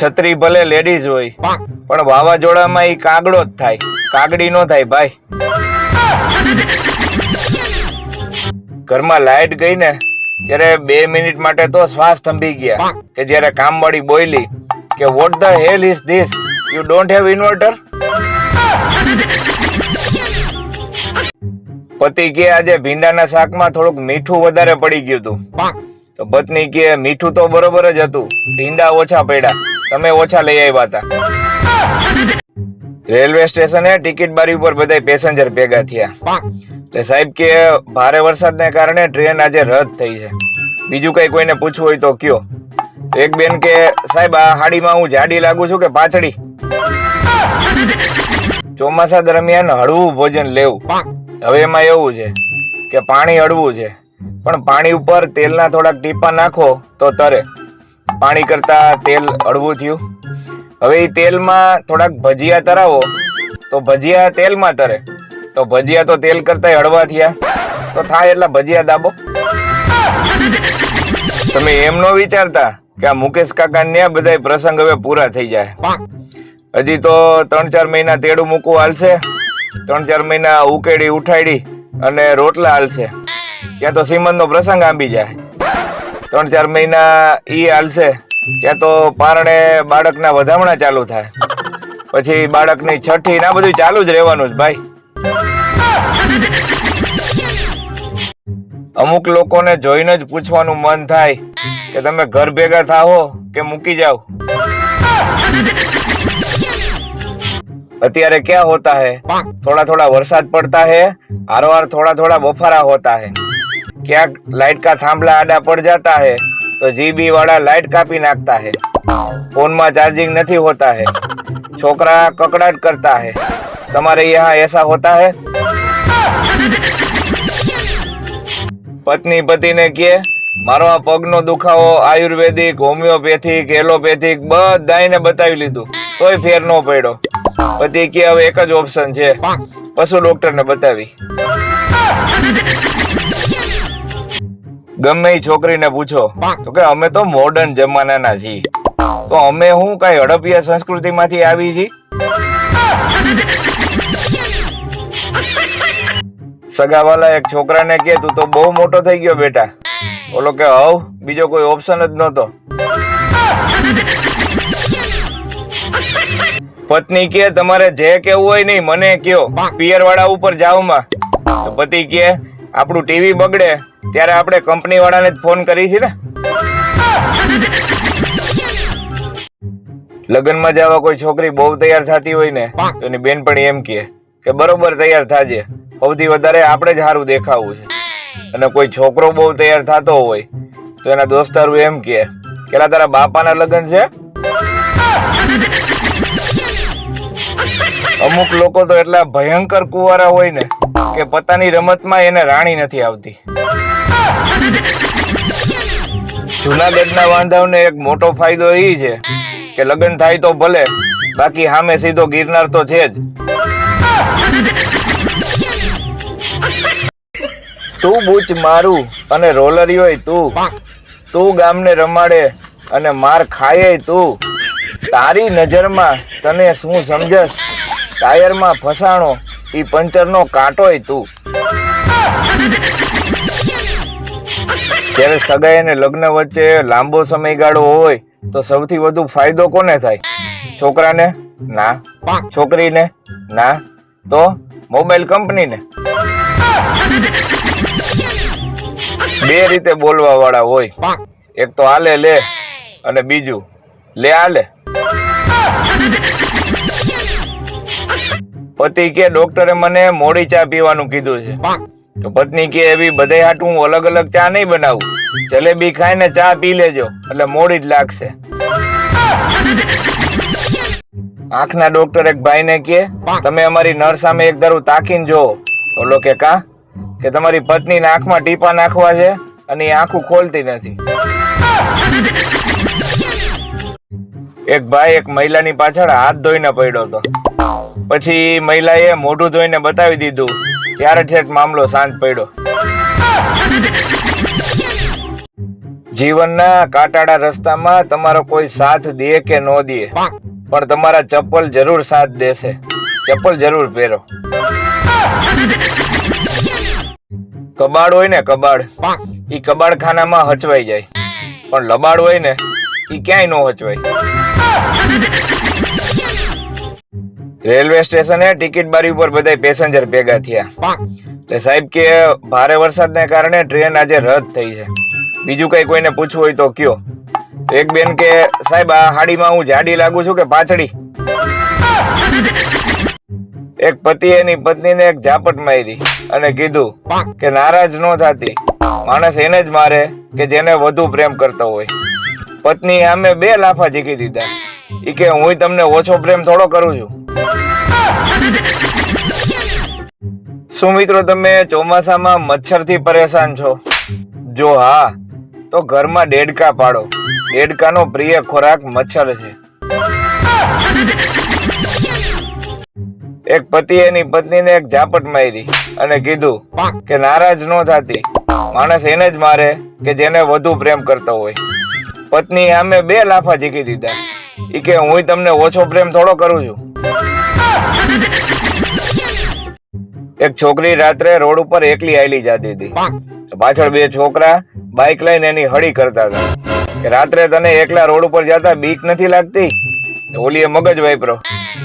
છત્રી ભલે લેડીઝ હોય, પણ વાવાઝોડામાં એ કાગડો જ થાય. કાગડી નો થાય ભાઈ. ઘરમાં લાઈટ ગઈ ને, ત્યારે બે મિનિટ માટે તો શ્વાસ થંભી ગયા. કે જ્યારે કામવાળી બોયલી કે what the hell is this you don't have inverter પતિ કે, આજે ભીંડાના શાકમાં થોડુંક મીઠું વધારે પડી ગયું હતું. તો પત્ની કે મીઠું તો બરોબર જ હતું. ભીંડા ઓછા પડ્યા. તમે ઓછા લઈ આવ્યા હતા. રેલવે સ્ટેશને ટિકિટ બારી ઉપર બધા પેસેન્જર ભેગા થયા. એટલે સાહેબ કે ભારે વરસાદને કારણે ટ્રેન આજે રદ થઈ છે. બીજું કઈ કોઈને પૂછવું હોય તો કયો. એક બેન કે, સાહેબ, આ હાડીમાં હું જાડી લાગુ છું કે પાતળી ચોમાસા દરમિયાન હળવું ભોજન લેવું. હવે એમાં એવું છે કે પાણી હળવું છે. પણ પાણી ઉપર તેલના થોડાક ટીપા નાખો તો તરે. પાણી કરતા તેલ હળવું થયું. હવે એ તેલમાં થોડાક ભજીયા તરાવો. તો ભજીયા તેલમાં તરે. તો ભજીયા તો તેલ કરતા હળવા થયા. તો થાય એટલા ભજીયા દાબો. તમે એમ નો વિચારતા કે આ મુકેશ કાકા ને બધા પ્રસંગ હવે પૂરા થઈ જાય. હજી તો ત્રણ ચાર મહિના તેડું મૂકવું હાલશે. ત્રણ ચાર મહિના ઉકેડી, ઉઠાડી અને રોટલા હાલશે. ત્યાં તો સીમંતનો પ્રસંગ આંબી જાય. ત્રણ ચાર મહિના ઈ હાલશે ત્યાં તો પારણે બાળકના વધામણા ચાલુ થાય. પછી બાળકની છઠ્ઠી ના બધું ચાલુ જ રહેવાનું જ ભાઈ. અમુક લોકોને જોઈને જ પૂછવાનું મન થાય કે તમે ઘર ભેગા થાઓ કે મૂકી જાઓ. અત્યારે ક્યાં હોતા હે? થોડા થોડા વરસાદ પડતા હે હારો થોડા થોડા બફારા હોતા હે. ક્યાંક લાઇટ કા થાંભલા આડા પડ જાતા હે, તો જીબી વાળા લાઇટ કાપી નાખતા હે. ફોનમાં ચાર્જિંગ નથી હોતા હે. છોકરા કકડાટ કરતા હે. તમારે યહાં એસા હોતા હે? પત્ની પતિને કહે મારો આ પગનો દુખાવો આયુર્વેદિક, હોમિયોપેથિક, એલોપેથિક બધાને બતાવી લીધું. તોય ફેર નો પડ્યો. પતિ કે, હવે એક જ ઓપ્શન છે. પશુ ડોક્ટરને બતાવી. ગમે એ છોકરીને પૂછો તો કે અમે તો મોડર્ન જમાનાના છીએ. તો અમે હું કઈ હડપિયા સંસ્કૃતિ માંથી આવી છી? સગાવાલા એક છોકરાને કે તું તો બહુ મોટો થઈ ગયો બેટા. ઓલો કે હવ. બીજો કોઈ ઓપ્શન જ નહોતો. પત્ની કે તમારે જે કેવું હોય નહીં મને કયો. પિયર વાળા ઉપર જાવમાં. પતિ કે આપણું ટીવી બગડે ત્યારે આપણે કંપની વાળાને જ ફોન કરી છે ને. લગ્નમાં જવા કોઈ છોકરી બહુ તૈયાર થતી હોય ને તો એની બેન પણ એમ કહે કે બરોબર તૈયાર થાજે. સૌથી વધારે આપણે જ સારું દેખાવું છે. અને કોઈ છોકરો બહુ તૈયાર થતો હોય તો એના દોસ્તારું એમ કહે કેલા તારા બાપાના લગ્ન છે? અમુક લોકો તો એટલા ભયંકર કુવારા હોય ને કે પતાની રમતમાં એને રાણી નથી આવતી. જુનાગઢના વાંધાઓને એક મોટો ફાયદો એ છે કે લગ્ન થાય તો ભલે, બાકી સામે સીધો ગિરનાર તો છે જ. તું બૂચ મારું અને રોલરી હોય તું. તું ગામને રમાડે અને માર ખાય તું. તારી નજરમાં તને શું સમજસ ટાયરમાં ફસાણો, ઈ પંચરનો કાંટોય તું. જ્યારે સગાઈ અને લગ્ન વચ્ચે લાંબો સમયગાળો હોય, તો સૌથી વધુ ફાયદો કોને થાય? છોકરાને? ના. છોકરીને? ના. તો મોબાઈલ કંપનીને? બે રીતે બોલવા વાળા હોય. એક તો આલે લે અને બીજું, લે આલે. પતિ કે ડોક્ટરે મને મોડી ચા પીવાનું કીધું છે. તો પત્ની કે એવી બધે હાટ હું અલગ અલગ ચા નહીં બનાવું. જલેબી ખાઈને ચા પી લેજો એટલે મોડી જ લાગશે. આંખના ડોક્ટર એક ભાઈને કે તમે અમારી નર સામે એક ધારું તાકીને જો તો કે કા? કે તમારી પત્નીને આંખમાં ટીપા નાખવા છે અને એ આંખું ખોલતી નથી. એક ભાઈ એક મહિલાની પાછળ હાથ ધોઈને પડ્યો હતો. પછી મહિલાએ મોઢું ધોઈને બતાવી દીધું. ત્યારે છેક મામલો શાંત પડ્યો. જીવનના કાટાળા રસ્તામાં તમારો કોઈ સાથ દે કે ન દે, પણ તમારા ચપ્પલ જરૂર સાથ દેશે. ચપ્પલ જરૂર પહેરો. કબાડ હોય ને કબાડ, ઈ કબાડ ખાનામાં હચવાઈ જાય. પણ લબાડ હોય ને, ઈ ક્યાંય ન હચવાય. રેલવે સ્ટેશને ટિકિટ બારી ઉપર બધા પેસેન્જર ભેગા થયા. એટલે સાહેબ કે ભારે વરસાદને કારણે ટ્રેન આજે રદ થઈ છે. બીજું કઈ કોઈને પૂછવું હોય તો કયો. એક બેન કે, સાહેબ, આ હાડીમાં હું જાડી લાગુ છું કે પાછળી એક પતિ એની પત્નીને એક ઝાપટ મારી અને કીધું કે નારાજ ન થાતી. માણસ એને જ મારે કે જેને વધુ પ્રેમ કરતો હોય. પત્ની આમે બે લાફા જીકી દીધા. ઈ કે હું તમને ઓછો પ્રેમ થોડો કરું છું. શું મિત્રો તમે ચોમાસામાં મચ્છરથી પરેશાન છો? જો હા, તો ઘરમાં ડેડકા પાડો. દેડકાનો પ્રિય ખોરાક મચ્છર છે. એક પતિ એની પત્નીને એક ઝાપટ મારી અને કીધું કે નારાજ ન થાતી. માણસ એને જ મારે કે જેને વધુ પ્રેમ કરતો હોય. પત્ની આમે બે લાફા જીકી દીધા. ઈ કે હું તમને ઓછો પ્રેમ થોડો કરું છું. એક છોકરી રાત્રે રોડ ઉપર એકલી આયલી જાતી હતી. પાછળ બે છોકરા બાઇક લઈને એની હળી કરતા હતા. કે રાત્રે તને એકલા રોડ ઉપર જતા બીક નથી લાગતી? ઓલીએ મગજ વાપરો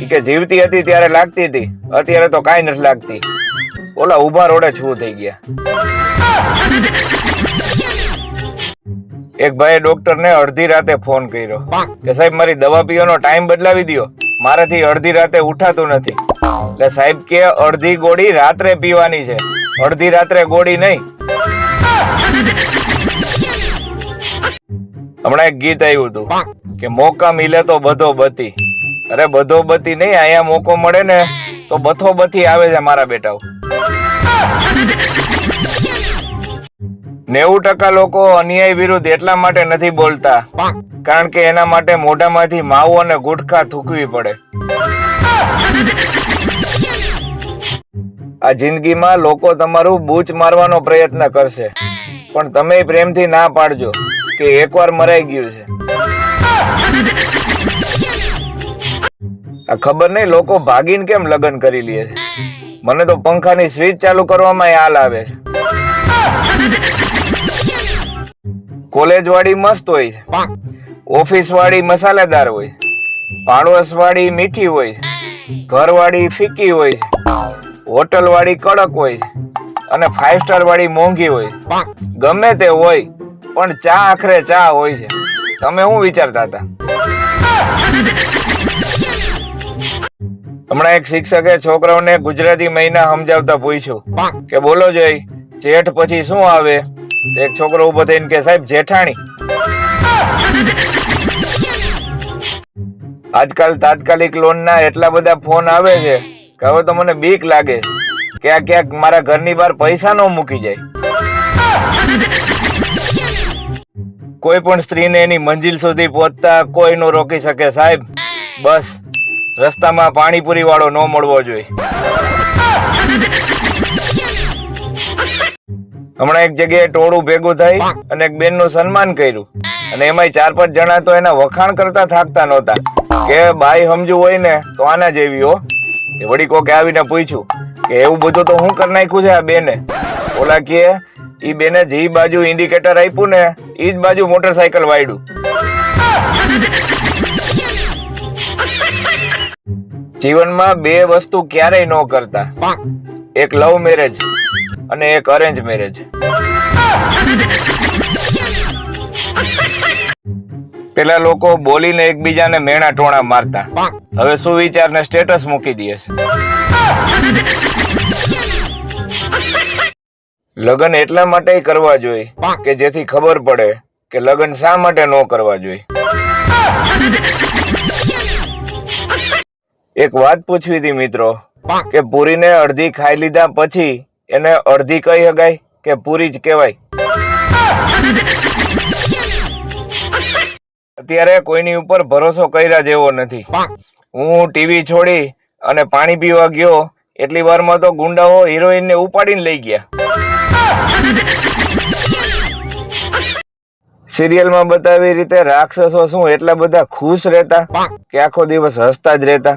ઈ કે જીવતી હતી ત્યારે લાગતી હતી. અત્યારે તો કાંઈ નથી લાગતી. ઓલા ઊભા રોડે છું થઈ ગયા. એક ભાઈએ ડોક્ટરને અડધી રાતે ફોન કર્યો. કે સાહેબ મારી દવા પીવાનો ટાઈમ બદલાવી દ્યો. મારાથી અડધી રાતે ઉઠાતું નથી. એટલે સાહેબ કે અડધી ગોળી રાત્રે પીવાની છે. અડધી રાત્રે ગોળી નહીં. હમણાં એક ગીત આવ્યું હતું. કે મોકા મિલે તો બધો બતી. અરે બધો બતી નહીં અહીંયા મોકો મળે ને તો બથો બથી આવે છે મારા બેટાઓ. નેવું ટકા લોકો અન્યાય વિરુદ્ધ એટલા માટે નથી બોલતા. કારણ કે એના માટે મોઢામાંથી માવો અને ગુટખા થૂકવી પડે. આ જિંદગીમાં લોકો તમારું બૂચ મારવાનો પ્રયત્ન કરશે. પણ તમે પ્રેમથી ના પાડજો કે એકવાર મરાઈ ગયું છે. આ ખબર નહીં લોકો ભાગીને કેમ લગ્ન કરી લે છે? મને તો પંખાની સ્વિચ ચાલુ કરવામાં હાલ આવે છે. કોલેજ વાળી મસ્ત હોય ઓફિસ વાળી મસાલેદાર હોય પાડોશ વાળી મીઠી હોય ઘર વાળી ફીકી હોય હોટલ વાળી કડક હોય અને ફાઈવ સ્ટાર વાળી મોંઘી હોય ગમે તે હોય પણ ચા આખરે ચા હોય છે. તમે શું વિચારતા હતા? હમણાં એક શિક્ષકે છોકરાઓને ગુજરાતી મહિના સમજાવતા પૂછ્યું કે બોલો જય જેઠ પછી શું આવે? એક છોકરો ઊભો થઈને કે સાહેબ, જેઠાણી. આજકાલ તાત્કાલિક લોન ના એટલા બધા ફોન આવે છે કે હવે તો મને બીક લાગે. ક્યાંક ક્યાંક મારા ઘરની બહાર પૈસા ન મૂકી જાય. કોઈ પણ સ્ત્રીને એની મંજિલ સુધી પહોંચતા કોઈ નો રોકી શકે, સાહેબ, બસ, રસ્તામાં પાણીપુરી વાળો ન મળવો જોઈએ. હમણાં એક જગ્યાએ ટોળું ભેગું થઈ અને એક બેનનું સન્માન કર્યું. અને એમાંય ચાર પાંચ જણા તો એના વખાણ કરતા થાકતા નહોતા. કે બાઈ સમજુ હોય ને તો આના જેવી હો. તે વળી કોકે આવીને પૂછ્યું કે એવું બધું તો હું કરી નાખ્યું છે આ બેને? ઓલા કે ઈ બેને જે બાજુ ઇન્ડિકેટર આપ્યું ને ઈ જ બાજુ મોટરસાયકલ વાયડું. જીવનમાં બે વસ્તુ ક્યારેય ન કરતા. એક લવ મેરેજ અને એક અરેન્જ મેરેજ પેલા લોકો બોલીને એકબીજાને મેણા ટોણા મારતા. હવે શું વિચારને સ્ટેટસ મૂકી દે છે. લગ્ન એટલા માટે કરવા જોઈએ કે જેથી ખબર પડે કે લગ્ન શા માટે ન કરવા જોઈએ. એક વાત પૂછવી હતી મિત્રો, કે પૂરીને અડધી ખાઈ લીધા પછી એને અડધી કઈ શકાય કે પૂરી જ કહેવાય. અત્યારે કોઈની ઉપર ભરોસો કર્યા જેવો નથી. હું ટીવી છોડી અને પાણી પીવા ગયો, એટલી વારમાં તો ગુંડાઓ હિરોઈન ને ઉપાડીને લઈ ગયા. સિરિયલમાં બતાવી રીતે રાક્ષસો શું એટલા બધા ખુશ રહેતા કે આખો દિવસ હસતા જ રહેતા?